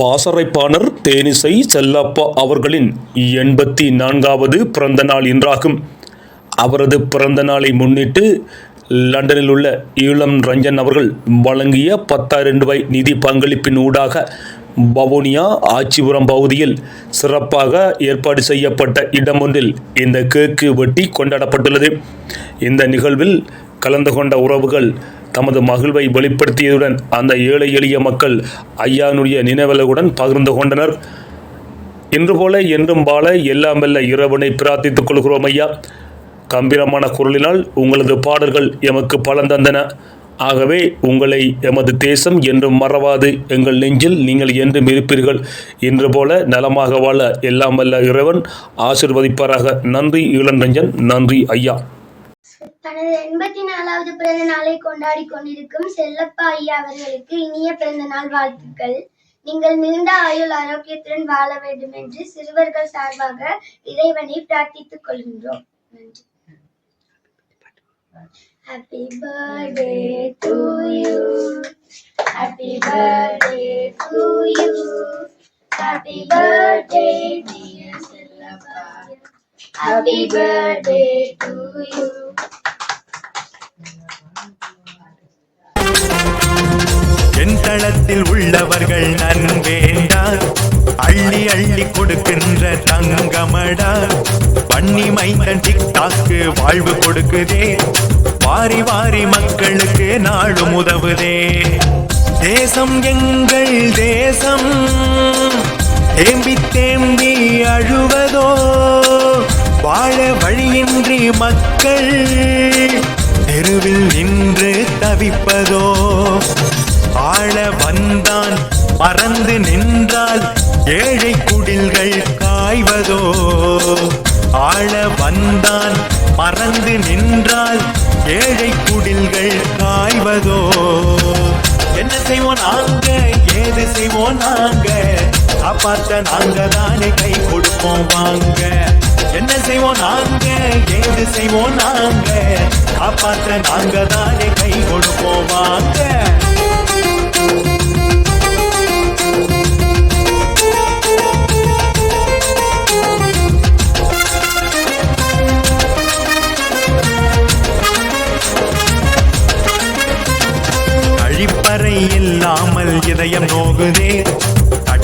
பாசறைப்பாணர் தேனிசை செல்லப்பா அவர்களின் எண்பத்தி நான்காவது பிறந்த நாள் இன்றாகும். அவரது பிறந்த நாளை முன்னிட்டு லண்டனில் உள்ள ஈழம் ரஞ்சன் அவர்கள் வழங்கிய பத்தாயிரம் ரூபாய் நிதி பங்களிப்பின் ஊடாக பவோனியா ஆச்சிபுரம் பகுதியில் சிறப்பாக ஏற்பாடு செய்யப்பட்ட இடமொன்றில் இந்த கேக்கு வெட்டி கொண்டாடப்பட்டுள்ளது. இந்த நிகழ்வில் கலந்து கொண்ட உறவுகள் தமது மகிழ்வை வெளிப்படுத்தியதுடன் அந்த ஏழை எளிய மக்கள் ஐயானுடைய நினைவலகுடன் பகிர்ந்து கொண்டனர். இன்று போல என்றும் வாழ எல்லாம் வெல்ல இறைவனை பிரார்த்தித்துக் கொள்கிறோம் ஐயா. கம்பீரமான குரலினால் உங்களது பாடல்கள் எமக்கு பலன் தந்தன. ஆகவே உங்களை எமது தேசம் என்றும் மறவாது. எங்கள் நெஞ்சில் நீங்கள் என்றும் இருப்பீர்கள். இன்று போல நலமாக வாழ எல்லாம் வல்ல இறைவன் ஆசிர்வதிப்பாராக. நன்றி ஈழந்தஞ்சன் நன்றி ஐயா. தனது எண்பத்தி நாலாவது பிறந்த நாளை கொண்டாடி கொண்டிருக்கும் செல்லப்பா ஐயா அவர்களுக்கு இனிய பிறந்த நாள் வாழ்த்துக்கள் நீங்கள் நீண்ட ஆயுள் ஆரோக்கியத்துடன் வாழ வேண்டும் என்று சிறுவர்கள் சார்பாக இறைவனை பிரார்த்தித்துக் கொள்கின்றோம் நன்றி Happy birthday to you. Happy birthday to you. Happy birthday to Chellappa Happy birthday to you. என் தளத்தில் உள்ளவர்கள் நன்வேண்டா அள்ளி அள்ளி கொடுக்கின்ற தங்கமடா. பண்ணி மைந்தன் டிக்டாக்கு வாழ்வு கொடுக்குதே. வாரி வாரி மக்களுக்கு நாடும் உதவுதே. தேசம் எங்கள் தேசம். தேம்பி தேம்பி அழுவதோ வாழ வழியின்றி மக்கள் தெருவில் நின்று தவிப்பதோ? ஆள வந்தான் மறந்து நின்றால் ஏழை குடில்கள் காய்வதோ? ஆள வந்தான் மறந்து நின்றால் ஏழை குடில்கள் காய்வதோ? என்ன செய்வோம் நாங்க? ஏது செய்வோம் நாங்க? காப்பாத்த நாங்க தானே கை கொடுப்போம் வாங்க. என்ன செய்வோம் நாங்க? ஏது செய்வோம் நாங்க? காப்பாத்த நாங்க தானே கை கொடுப்போம் வாங்க. கழிப்பறை இல்லாமல் இதயம் நோகுதே.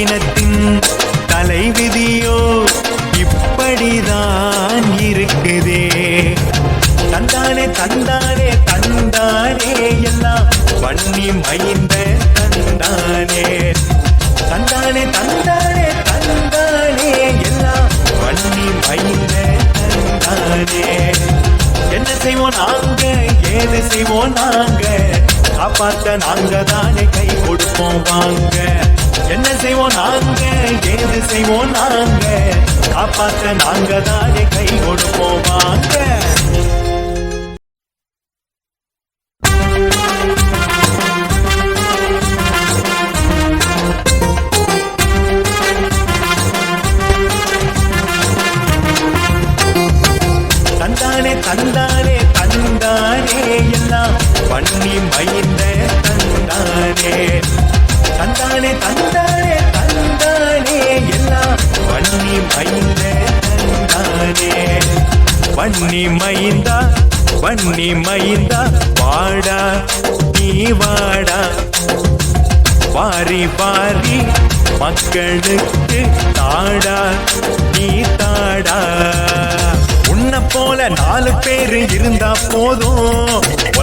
இனத்தின் தலைவிதியோ இப்படிதான் இருக்குதே. தந்தானே தந்தானே தந்தானே எல்லாம் பண்ணி மைந்த தந்தானே. தந்தானே தந்தானே தந்தானே எல்லாம் பண்ணி மைந்த தந்தானே. என்ன செய்வோம் நாங்க ஏது செய்வோம் நாங்க? காப்பாத்த நாங்க தானே கை கொடுப்போம் வாங்க. என்ன செய்வோம் நாங்க? ஏது செய்வோம் நாங்க? காப்பாத்த நாங்க தானே கை கொடுப்போம் வாங்க. தந்தானே தந்தானே தந்தானே எல்லாம் பண்ணி மயின் தந்தானே தந்தானே தந்தானே. எல்லாம் வன்னி மைந்த தந்தானே. வன்னி மைந்தா வன்னி மைந்தா வாடா நீ வாடா. வாரி வாரி மக்களுக்கு தாடா நீ தாடா. உன்னை போல நாலு பேரு இருந்தா போதும்.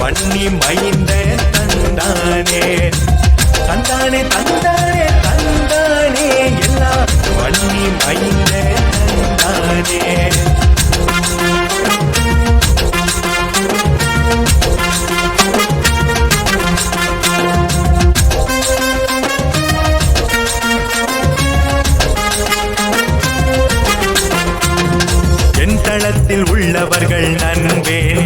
வன்னி மைந்த தந்தானே. தந்தானே தந்தானே தந்தானே. எல்லாம் வன்னி மைந்த தந்தானே. உள்ளவர்கள் நண்பேன்.